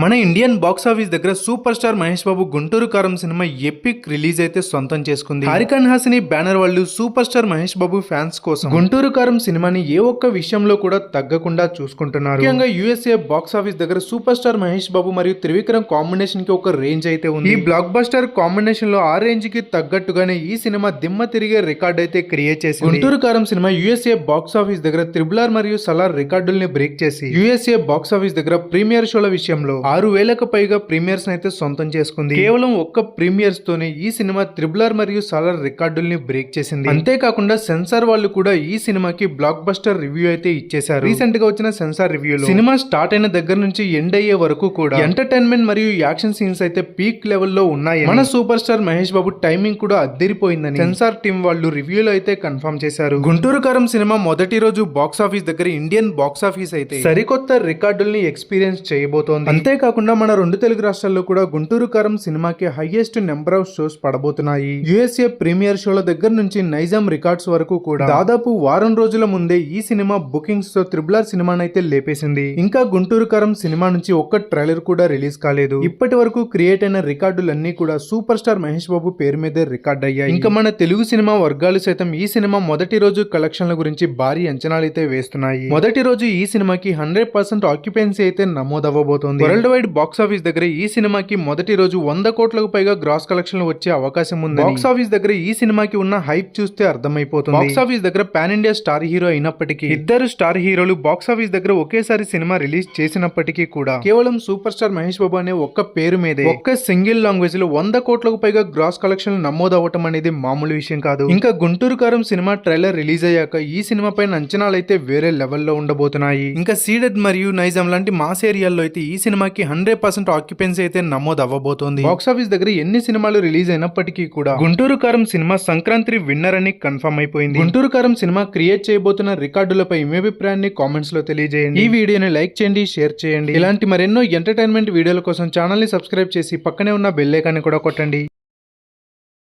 మన Indian box office దగ్గర super star Mahesh Babu Guntur Kaaram cinema epic release అయితే సొంతం చేసుకుంది. హారికన్ హాసిని బ్యానర్ వాళ్ళు super star Mahesh Babu fans కోసం గుంటూరు కారం సినిమాని ఏ ఒక్క విషయంలో కూడా తగ్గకుండా చూసుకుంటున్నారు. ముఖ్యంగా యుఎస్ఏ బాక్స్ ఆఫీస్ దగ్గర సూపర్ స్టార్ మహేష్ బాబు మరియు త్రివిక్రమ్ కాంబినేషన్కి ఒక రేంజ్ అయితే ఉంది. ఈ బ్లాక్ బస్టర్ కాంబినేషన్లో ఆ రేంజ్కి తగ్గట్టుగానే ఈ సినిమా దిమ్మ తిరిగే రికార్డ్ అయితే క్రియేట్ చేసింది. Guntur Kaaram cinema USA box office దగ్గర త్రిబులార్ మరియు సలార్ రికార్డుల్ని బ్రేక్ చేసి యుఎస్ఏ బాక్స్ ఆఫీస్ దగ్గర ప్రీమియర్ షోల విషయంలో ఆరు వేలకు పైగా ప్రీమియర్స్ అయితే సొంతం చేసుకుంది. కేవలం ఒక్క ప్రీమియర్స్ తోనే ఈ సినిమా త్రిబులర్ మరియు సాలర్ రికార్డుల్ని బ్రేక్ చేసింది. అంతేకాకుండా సెన్సార్ వాళ్ళు కూడా ఈ సినిమాకి బ్లాక్ బస్టర్ రివ్యూ అయితే ఇచ్చేశారు. రీసెంట్గా వచ్చిన సెన్సార్ రివ్యూలో సినిమా స్టార్ట్ అయిన దగ్గర నుంచి ఎండ్ అయ్యే వరకు కూడా ఎంటర్టైన్మెంట్ మరియు యాక్షన్ సీన్స్ అయితే పీక్ లెవెల్లో ఉన్నాయి మన super star Mahesh Babu timing కూడా అద్దరిపోయిందని సెన్సార్ టీం వాళ్ళు రివ్యూలో అయితే కన్ఫర్మ్ చేశారు. గుంటూరు కారం సినిమా మొదటి రోజు బాక్స్ ఆఫీస్ దగ్గర ఇండియన్ బాక్స్ ఆఫీస్ అయితే సరికొత్త రికార్డుల్ని ఎక్స్పీరియన్స్ చేయబోతోంది. అంతే అంతేకాకుండా మన రెండు తెలుగు రాష్ట్రాల్లో కూడా గుంటూరు కారం సినిమాకి హైయెస్ట్ నెంబర్ ఆఫ్ షోస్ పడబోతున్నాయి. యుఎస్ఏ ప్రీమియర్ షోల దగ్గర నుంచి నైజాం రికార్డ్స్ వరకు కూడా దాదాపు వారం రోజుల ముందే ఈ సినిమా బుకింగ్స్తో త్రిబులర్ సినిమానైతే లేపేసింది. ఇంకా గుంటూరు కారం సినిమా నుంచి ఒక్క ట్రైలర్ కూడా రిలీజ్ కాలేదు. ఇప్పటి వరకు క్రియేట్ అయిన రికార్డులన్నీ కూడా సూపర్ స్టార్ మహేష్ బాబు పేరు మీదే రికార్డ్ అయ్యాయి. ఇంకా మన తెలుగు సినిమా వర్గాలు సైతం ఈ సినిమా మొదటి రోజు కలెక్షన్ల గురించి భారీ అంచనాలు అయితే వేస్తున్నాయి. మొదటి రోజు ఈ సినిమాకి హండ్రెడ్ పర్సెంట్ ఆక్యుపెన్సీ అయితే నమోదవ్వబోతోంది. వరల్డ్ వైడ్ బాక్స్ ఆఫీస్ దగ్గర ఈ సినిమాకి మొదటి రోజు వంద కోట్లకు పైగా గ్రాస్ కలెక్షన్లు వచ్చే అవకాశం ఉంది బాక్స్ ఆఫీస్ దగ్గర ఈ సినిమాకి ఉన్న హైప్ చూస్తే అర్థమైపోతుంది. బాక్స్ ఆఫీస్ దగ్గర పాన్ ఇండియా స్టార్ హీరో అయినప్పటికీ ఇద్దరు స్టార్ హీరోలు బాక్స్ ఆఫీస్ దగ్గర ఒకేసారి సినిమా రిలీజ్ చేసినప్పటికీ కూడా కేవలం సూపర్ స్టార్ మహేష్ బాబు అనే ఒక్క పేరు మీదే ఒక్క సింగిల్ లాంగ్వేజ్లో వంద కోట్లకు పైగా గ్రాస్ కలెక్షన్లు నమోదు అవ్వటం అనేది మామూలు విషయం కాదు. ఇంకా Guntur Kaaram cinema trailer release అయ్యాక ఈ సినిమా పైన అంచనాలు అయితే వేరే లెవెల్లో ఉండబోతున్నాయి. ఇంకా సీడెడ్ మరియు నైజాం లాంటి మాస్ ఏరియాల్లో అయితే ఈ సినిమాకి హండ్రెడ్ పర్సెంట్ ఆక్యుపెన్సీ అయితే నమోదు అవ్వబోతోంది బాక్స్ ఆఫీస్ దగ్గర ఎన్ని సినిమాలు రిలీజ్ అయినప్పటికీ కూడా గుంటూరు కారం సినిమా సంక్రాంతి విన్నర్ అని కన్ఫర్మ్ అయిపోయింది. గుంటూరు కారం సినిమా క్రియేట్ చేయబోతున్న రికార్డులపై మీ అభిప్రాయాన్ని కామెంట్స్లో తెలియజేయండి. ఈ వీడియోని లైక్ చేయండి షేర్ చేయండి. ఇలాంటి మరెన్నో ఎంటర్టైన్మెంట్ వీడియోల కోసం ఛానల్ని సబ్స్క్రైబ్ చేసి పక్కనే ఉన్న బెల్ ఐకాన్ని కూడా కొట్టండి.